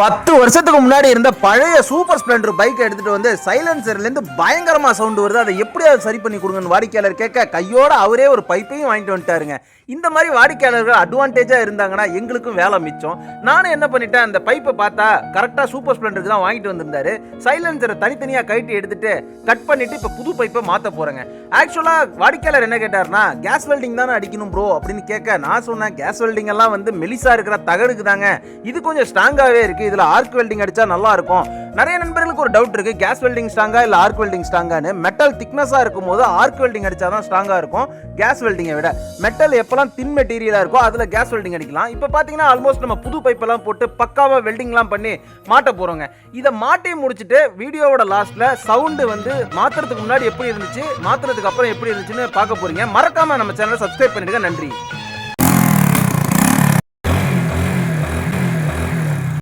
பத்து வருஷத்துக்கு முன்னாடி இருந்த பழைய சூப்பர் ஸ்பிளண்டர் பைக் எடுத்துட்டு வந்து சைலன்சர்லேருந்து பயங்கரமாக சவுண்டு வருது. அதை எப்படியாவது சரி பண்ணி கொடுங்கன்னு வாடிக்கையாளர் கேட்க கையோட அவரே ஒரு பைப்பையும் வாங்கிட்டு வந்துட்டாருங்க. இந்த மாதிரி வாடிக்கையாளர்கள் அட்வான்டேஜாக இருந்தாங்கன்னா எங்களுக்கும் வேலை மிச்சம். நானும் என்ன பண்ணிட்டேன் அந்த பைப்பை பார்த்தா கரெக்டாக சூப்பர் ஸ்பிளண்டருக்கு தான் வாங்கிட்டு வந்திருந்தாரு. சைலன்சரை தனித்தனியாக கழட்டி எடுத்துட்டு கட் பண்ணிட்டு இப்போ புது பைப்பை மாற்ற போகிறேங்க ஆக்சுவலாக வாடிக்கையாளர் என்ன கேட்டார்னா கேஸ் வெல்டிங் தானே அடிக்கணும் ப்ரோ அப்படின்னு கேட்க நான் சொன்னேன். கேஸ் வெல்டிங் எல்லாம் வந்து மெலிசா இருக்கிற தகடுக்கு தாங்க. இது கொஞ்சம் ஸ்ட்ராங்காகவே இருக்கு. இதில் ஆர்க் வெல்டிங் அடித்தா நல்லா இருக்கும் நிறைய நண்பர்களுக்கு ஒரு டவுட் இருக்குது கேஸ் வெல்டிங் ஸ்ட்ராங்கா இல்லை ஆர்க் வெல்டிங் ஸ்ட்ராங்கான்னு மெட்டல் திக்னஸாக இருக்கும் போது ஆர்க் வெல்டிங் அடிச்சா தான் ஸ்ட்ராங்காக இருக்கும். கேஸ் வெல்டிங்கை விட. மெட்டல் எப்போல்லாம் தின் மெட்டீரியலாக இருக்கோ அதில் கேஸ் வெல்டிங் அடிக்கலாம். இப்போ பார்த்தீங்கன்னா ஆல்மோஸ்ட் நம்ம புது பைப்பெல்லாம் போட்டு பக்காவாக வெல்டிங்லாம் பண்ணி மாட்ட போகிறோங்க இதை மாட்டி முடிச்சுட்டு வீடியோவோட லாஸ்ட்டில் சவுண்டு வந்து மாற்றுறதுக்கு முன்னாடி எப்படி இருந்துச்சு மாற்றுறதுக்கு அப்புறம் எப்படி இருந்துச்சுன்னு பார்க்க போகிறீங்க மறக்காமல் நம்ம சேனலை சப்ஸ்கிரைப் பண்ணிடுங்க. நன்றி.